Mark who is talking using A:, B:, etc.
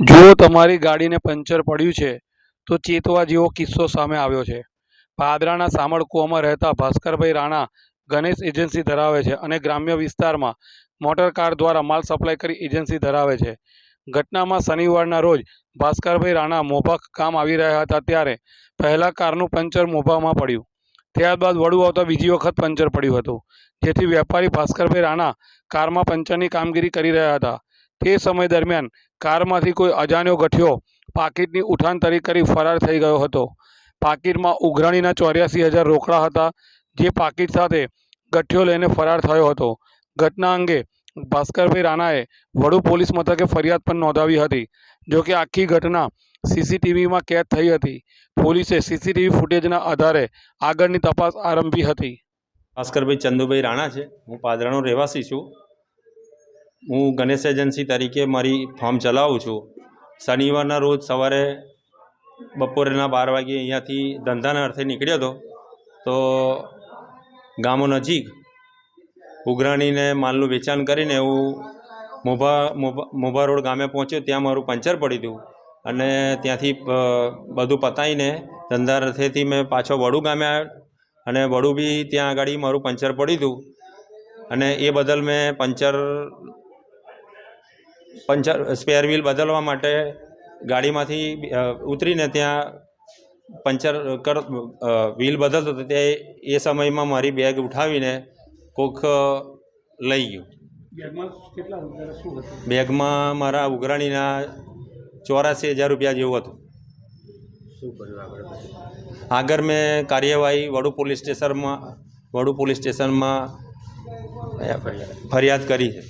A: જો તમારી ગાડીને પંચર પડ્યું છે, તો ચેતવા જેવો કિસ્સો સામે આવ્યો છે. પાદરાના સામળકુવામાં રહેતા ભાસ્કરભાઈ રાણા ગણેશ એજન્સી ધરાવે છે અને ગ્રામ્ય વિસ્તારમાં મોટર કાર દ્વારા માલ સપ્લાય કરી એજન્સી ધરાવે છે. ઘટનામાં શનિવારના રોજ ભાસ્કરભાઈ રાણા મોભા કામ આવી રહ્યા હતા ત્યારે પહેલાં કારનું પંચર મોભામાં પડ્યું. ત્યારબાદ વડું આવતા બીજી વખત પંચર પડ્યું હતું, જેથી વેપારી ભાસ્કરભાઈ રાણા કારમાં પંચરની કામગીરી કરી રહ્યા હતા. તે સમય દરમિયાન કારમાંથી કોઈ અજાણ્યો ગઠિયો પાકીટની ઉઠાંતરી કરી ફરાર થઈ ગયો હતો. પાકીટમાં ઉઘરાણીના ચોર્યાસી હજાર રોકડા હતા, જે પાકીટ સાથે ગઠિયો લઈને ફરાર થયો હતો. ઘટના અંગે ભાસ્કરભાઈ રાણાએ વડુ પોલીસ મથકે ફરિયાદ પણ નોંધાવી હતી જોકે આખી ઘટના સીસીટીવીમાં કેદ થઈ હતી. પોલીસે સીસીટીવી ફૂટેજના આધારે આગળની તપાસ આરંભી હતી.
B: ભાસ્કરભાઈ ચંદુભાઈ રાણા છે. હું પાદરાનો રહેવાસી છું. હું ગણેશ એજન્સી તરીકે મારી ફોર્મ ચલાવું છું. શનિવારના રોજ સવારે બપોરેના બાર વાગે અહીંયાથી ધંધાના અર્થે નીકળ્યો હતો. તો ગામો નજીક ઉઘરાણીને માલનું વેચાણ કરીને હું મોભા મોભા રોડ ગામે પહોંચ્યો, ત્યાં મારું પંચર પડી હતું અને ત્યાંથી બધું પતાવીને ધંધા અર્થેથી મેં પાછો વડુ ગામે અને વડુ બી ત્યાં આગળ મારું પંચર પડ્યું હતું અને એ બદલ મેં પંચર પંચર સ્પેર વ્હીલ બદલવા માટે ગાડીમાંથી ઉતરીને ત્યાં પંચર કર વ્હીલ બદલતો હતો તે એ સમયમાં મારી બેગ ઉઠાવીને કોક લઈ ગયું. બેગમાં મારા ઉઘરાણીના ચોરાસી હજાર રૂપિયા જેવું હતું. આગળ મેં કાર્યવાહી વડુ પોલીસ સ્ટેશનમાં વડુ પોલીસ સ્ટેશનમાં ફરિયાદ કરી છે.